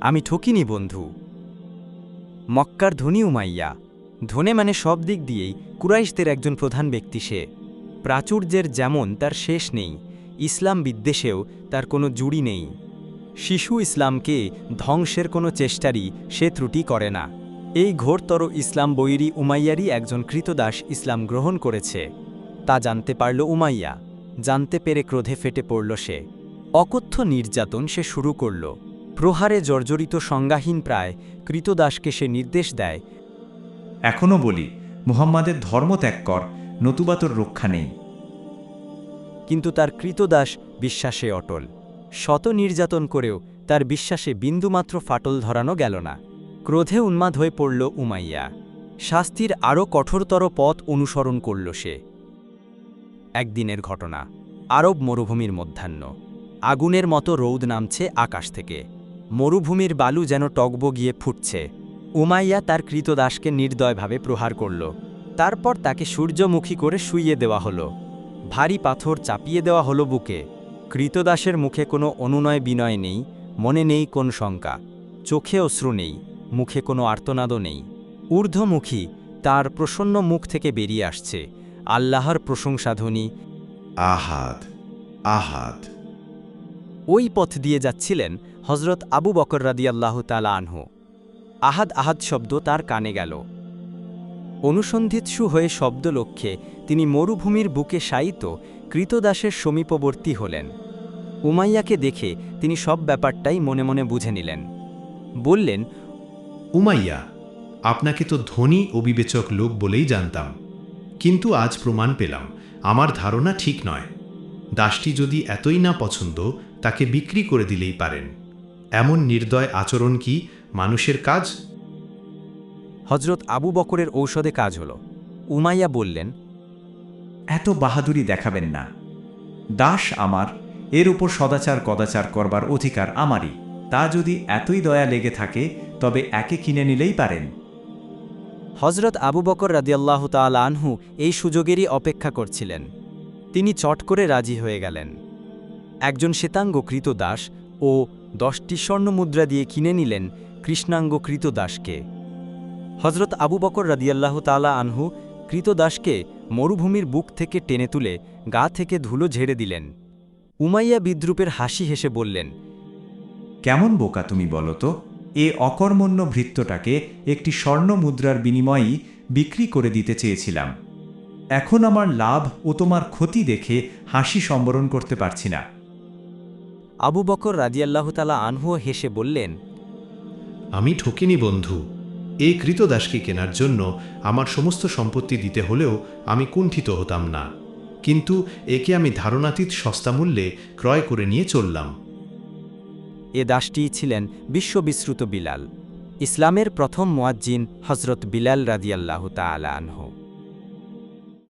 আমি ঠকিনি, বন্ধু। মক্কার ধনী উমাইয়া, ধনে মানে সব দিক দিয়েই কুরাইশদের একজন প্রধান ব্যক্তি সে। প্রাচুর্যের যেমন তার শেষ নেই, ইসলাম বিদ্বেষেও তার কোনো জুড়ি নেই। শিশু ইসলামকে ধ্বংসের কোনো চেষ্টারই সে ত্রুটি করে না। এই ঘোরতর ইসলাম বৈরী উমাইয়ারই একজন কৃতদাস ইসলাম গ্রহণ করেছে। তা জানতে পারল উমাইয়া, জানতে পেরে ক্রোধে ফেটে পড়ল সে। অকথ্য নির্যাতন সে শুরু করল। প্রহারে জর্জরিত সংজ্ঞাহীন প্রায় কৃতদাসকে সে নির্দেশ দেয়। এখনও বলি মুহাম্মাদের ধর্ম ত্যাগ কর নতুবা তোর রক্ষা নেই। কিন্তু তার কৃতদাস বিশ্বাসে অটল। শত নির্যাতন করেও তার বিশ্বাসে বিন্দুমাত্র ফাটল ধরানো গেল না। ক্রোধে উন্মাদ হয়ে পড়ল উমাইয়া। শাস্তির আরও কঠোরতর পথ অনুসরণ করল সে। একদিনের ঘটনা আরব মরুভূমির মধ্যাহ্ন। আগুনের মতো রৌদ নামছে আকাশ থেকে। মরুভূমির বালু যেন টগবগিয়ে ফুটছে। উমাইয়া তার কৃতদাসকে নির্দয়ভাবে প্রহার করল। তারপর তাকে সূর্যমুখী করে শুইয়ে দেওয়া হলো। ভারী পাথর চাপিয়ে দেওয়া হলো বুকে। কৃতদাসের মুখে কোনো অনুনয় বিনয় নেই, মনে নেই কোন শঙ্কা। চোখে অশ্রু নেই, মুখে কোনো আর্তনাদও নেই। ঊর্ধ্বমুখী, তার প্রসন্ন মুখ থেকে বেরিয়ে আসছে। আল্লাহর প্রশংসাধ্বনি। আহাদ আহাদ। ওই পথ দিয়ে যাচ্ছিলেন হজরত আবু বকর রাদিয়াল্লাহ তালা আনহু। আহাদ আহাদ শব্দ তার কানে গেল। অনুসন্ধিৎসু হয়ে শব্দ লক্ষ্যে তিনি মরুভূমির বুকে শায়িত কৃতদাসের সমীপবর্তী হলেন। উমাইয়াকে দেখে তিনি সব ব্যাপারটাই মনে মনে বুঝে নিলেন। বললেন, উমাইয়া, আপনাকে তো ধনী ও বিবেচক লোক বলেই জানতাম, কিন্তু আজ প্রমাণ পেলাম, আমার ধারণা ঠিক নয়। দাসটি যদি এতই না পছন্দ তাকে বিক্রি করে দিলেই পারেন। এমন নির্দয় আচরণ কি মানুষের কাজ? হজরত আবু বকরের ঔষধে কাজ হল। উমাইয়া বললেন এত বাহাদুরি দেখাবেন না। দাস আমার এর উপর সদাচার কদাচার করবার অধিকার আমারই। তা যদি এতই দয়া লেগে থাকে তবে একে কিনে নিলেই পারেন। হজরত আবু বকর রাদিয়াল্লাহ তাল আনহু এই সুযোগেরই অপেক্ষা করছিলেন। তিনি চট করে রাজি হয়ে গেলেন। একজন শ্বেতাঙ্গ দাস ও দশটি স্বর্ণমুদ্রা দিয়ে কিনে নিলেন কৃষ্ণাঙ্গ দাসকে। হজরত আবু বকর রাদিয়াল্লাহ তালা আনহু কৃতদাসকে মরুভূমির বুক থেকে টেনে তুলে গা থেকে ধুলো ঝেড়ে দিলেন। উমাইয়া বিদ্রুপের হাসি হেসে বললেন, কেমন বোকা তুমি বলো তো? এ অকর্মণ্য ভৃত্যটাকে একটি স্বর্ণ মুদ্রার বিনিময়েই বিক্রি করে দিতে চেয়েছিলাম। এখন আমার লাভ ও তোমার ক্ষতি দেখে হাসি সম্বরণ করতে পারছি না। আবু বকর রাদিয়াল্লাহ তালা আনহুও হেসে বললেন আমি ঠকিনি বন্ধু এই কৃতদাসকে কেনার জন্য আমার সমস্ত সম্পত্তি দিতে হলেও আমি কুণ্ঠিত হতাম না। কিন্তু একে আমি ধারণাতীত সস্তা মূল্যে ক্রয় করে নিয়ে চললাম। এ দাসটিই ছিলেন বিশ্ববিশ্রুত বিলাল ইসলামের প্রথম মোয়াজ্জিন হজরত বিলাল রাদিয়াল্লাহ তালা আনহু।